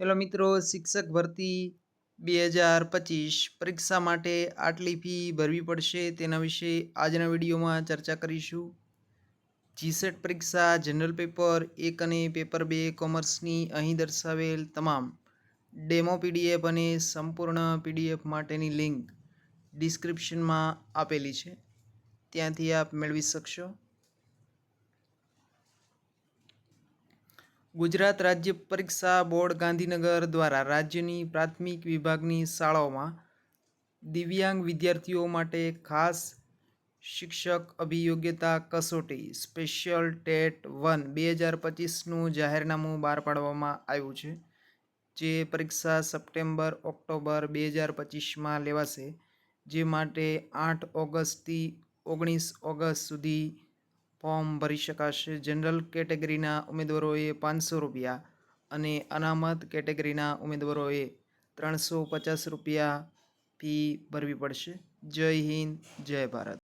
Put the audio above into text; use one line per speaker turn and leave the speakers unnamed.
Hello મિત્રો, શિક્ષક ભરતી બે હજાર પચીસ. પરીક્ષા માટે આટલી ફી ભરવી પડશે તેના વિશે આજના વિડીયોમાં ચર્ચા કરીશું. જીસેટ પરીક્ષા, જનરલ પેપર, એક અને પેપર બે કોમર્સની અહીં દર્શાવેલ તમામ ડેમો પીડીએફ અને સંપૂર્ણ પીડીએફ માટેની લિંક ડિસ્ક્રિપ્શનમાં આપેલી છે. ત્યાંથી આપ મેળવી શકશો. ગુજરાત રાજ્ય પરીક્ષા બોર્ડ ગાંધીનગર દ્વારા રાજ્યની પ્રાથમિક વિભાગની શાળાઓમાં દિવ્યાંગ વિદ્યાર્થીઓ માટે ખાસ શિક્ષક અભિયોગ્યતા કસોટી સ્પેશિયલ ટેટ વન બે હજાર પચીસનું જાહેરનામું બહાર પાડવામાં આવ્યું છે, જે પરીક્ષા સપ્ટેમ્બર ઓક્ટોબર બે હજાર પચીસમાં લેવાશે, જે માટે આઠ ઓગસ્ટથી ઓગણીસ ઓગસ્ટ સુધી ફોર્મ ભરી શકાશે. જનરલ કેટેગરીના ઉમેદવારોએ પાંચસો રૂપિયા અને અનામત કેટેગરીના ઉમેદવારોએ ત્રણસો પચાસ રૂપિયા ફી ભરવી પડશે. જય હિન્દ, જય ભારત.